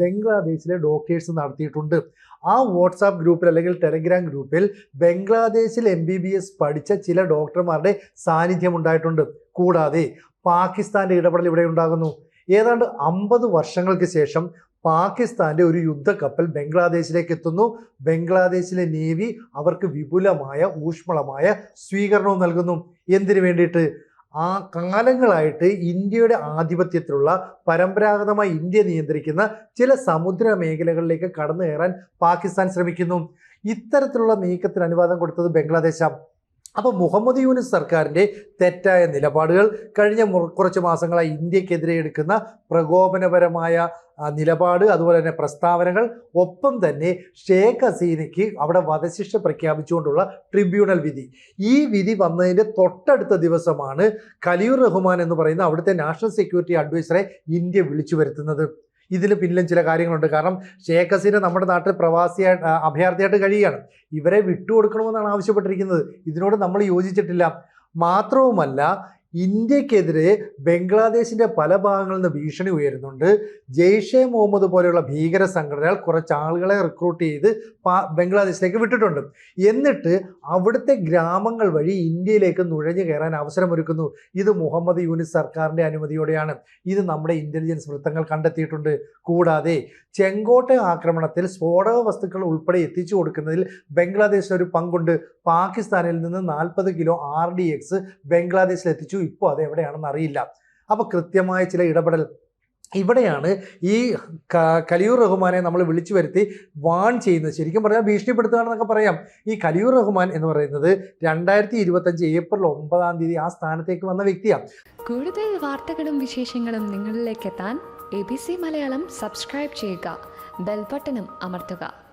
ബംഗ്ലാദേശിലെ ഡോക്ടേഴ്സ് നടത്തിയിട്ടുണ്ട്. ആ വാട്സാപ്പ് ഗ്രൂപ്പിൽ അല്ലെങ്കിൽ ടെലഗ്രാം ഗ്രൂപ്പിൽ ബംഗ്ലാദേശിൽ എം ബി ബി എസ് പഠിച്ച ചില ഡോക്ടർമാരുടെ സാന്നിധ്യം ഉണ്ടായിട്ടുണ്ട്. കൂടാതെ പാകിസ്ഥാന്റെ ഇടപെടൽ ഇവിടെ ഉണ്ടാകുന്നു. ഏതാണ്ട് അമ്പത് വർഷങ്ങൾക്ക് ശേഷം പാകിസ്ഥാന്റെ ഒരു യുദ്ധക്കപ്പൽ ബംഗ്ലാദേശിലേക്ക് എത്തുന്നു. ബംഗ്ലാദേശിലെ നേവി അവർക്ക് വിപുലമായ ഊഷ്മളമായ സ്വീകരണവും നൽകുന്നു. എന്തിനു വേണ്ടിയിട്ട്? ആ കാലങ്ങളായിട്ട് ഇന്ത്യയുടെ ആധിപത്യത്തിലുള്ള പരമ്പരാഗതമായി ഇന്ത്യ നിയന്ത്രിക്കുന്ന ചില സമുദ്ര മേഖലകളിലേക്ക് കടന്നു കയറാൻ പാകിസ്ഥാൻ ശ്രമിക്കുന്നു. ഇത്തരത്തിലുള്ള നീക്കത്തിന് അനുവാദം കൊടുത്തത് ബംഗ്ലാദേശാണ് അപ്പോൾ മുഹമ്മദ് യൂനിസ് സർക്കാരിന്റെ തെറ്റായ നിലപാടുകൾ കഴിഞ്ഞ കുറച്ച് മാസങ്ങളായി ഇന്ത്യക്കെതിരെ എടുക്കുന്ന പ്രകോപനപരമായ നിലപാട് അതുപോലെ തന്നെ പ്രസ്താവനകൾ ഒപ്പം തന്നെ ഷേഖ് ഹസീനയ്ക്ക് അവിടെ വധശിക്ഷ പ്രഖ്യാപിച്ചുകൊണ്ടുള്ള ട്രിബ്യൂണൽ വിധി. ഈ വിധി വന്നതിന്റെ തൊട്ടടുത്ത ദിവസമാണ് ഖലീർ റഹ്മാൻ എന്ന് പറയുന്ന അവിടുത്തെ നാഷണൽ സെക്യൂരിറ്റി അഡ്വൈസറെ ഇന്ത്യ വിളിച്ചു വരുത്തുന്നത്. ഇതിന് പിന്നിലും ചില കാര്യങ്ങളുണ്ട്. കാരണം ഷേഖ് ഹസീന നമ്മുടെ നാട്ടിൽ പ്രവാസിയായിട്ട് അഭയാർത്ഥിയായിട്ട് കഴിയുകയാണ്. ഇവരെ വിട്ടുകൊടുക്കണമെന്നാണ് ആവശ്യപ്പെട്ടിരിക്കുന്നത്. ഇതിനോട് നമ്മൾ യോജിച്ചിട്ടില്ല. മാത്രവുമല്ല ഇന്ത്യക്കെതിരെ ബംഗ്ലാദേശിന്റെ പല ഭാഗങ്ങളിൽ നിന്ന് ഭീഷണി ഉയരുന്നുണ്ട്. ജെയ്ഷെ മുഹമ്മദ് പോലെയുള്ള ഭീകര സംഘടനകൾ കുറച്ച് ആളുകളെ റിക്രൂട്ട് ചെയ്ത് ബംഗ്ലാദേശിലേക്ക് വിട്ടിട്ടുണ്ട്. എന്നിട്ട് അവിടുത്തെ ഗ്രാമങ്ങൾ വഴി ഇന്ത്യയിലേക്ക് നുഴഞ്ഞു കയറാൻ അവസരമൊരുക്കുന്നു. ഇത് മുഹമ്മദ് യൂനിസ് സർക്കാരിന്റെ അനുമതിയോടെയാണ്. ഇത് നമ്മുടെ ഇന്റലിജൻസ് വൃത്തങ്ങൾ കണ്ടെത്തിയിട്ടുണ്ട്. കൂടാതെ ചെങ്കോട്ട ആക്രമണത്തിൽ സ്ഫോടക വസ്തുക്കൾ ഉൾപ്പെടെ എത്തിച്ചു കൊടുക്കുന്നതിൽ ബംഗ്ലാദേശിന് ഒരു പങ്കുണ്ട്. പാകിസ്ഥാനിൽ നിന്ന് നാൽപ്പത് കിലോ ആർ ഡി എക്സ് ബംഗ്ലാദേശിൽ എത്തിച്ചു ഇപ്പോൾ അത് എവിടെയാണെന്ന് അറിയില്ല. അപ്പോൾ കൃത്യമായ ചില ഇടപെടൽ. ഇവിടെയാണ് ഈ കലിയൂർ റഹ്മാനെ നമ്മൾ വിളിച്ചു വരുത്തി വാൺ ചെയ്യുന്നത്. ശരിക്കും പറഞ്ഞാൽ ഭീഷണിപ്പെടുത്തുകയാണെന്നൊക്കെ പറയാം. ഈ കലിയൂർ റഹ്മാൻ എന്ന് പറയുന്നത് രണ്ടായിരത്തി ഇരുപത്തഞ്ച് ഏപ്രിൽ ഒമ്പതാം തീയതി ആ സ്ഥാനത്തേക്ക് വന്ന വ്യക്തിയാണ് കൂടുതൽ വാർത്തകളും വിശേഷങ്ങളും നിങ്ങളിലേക്ക് എത്താൻ A B C Malayalam subscribe ചെയ്യുക. ബെൽബട്ടനും അമർത്തുക.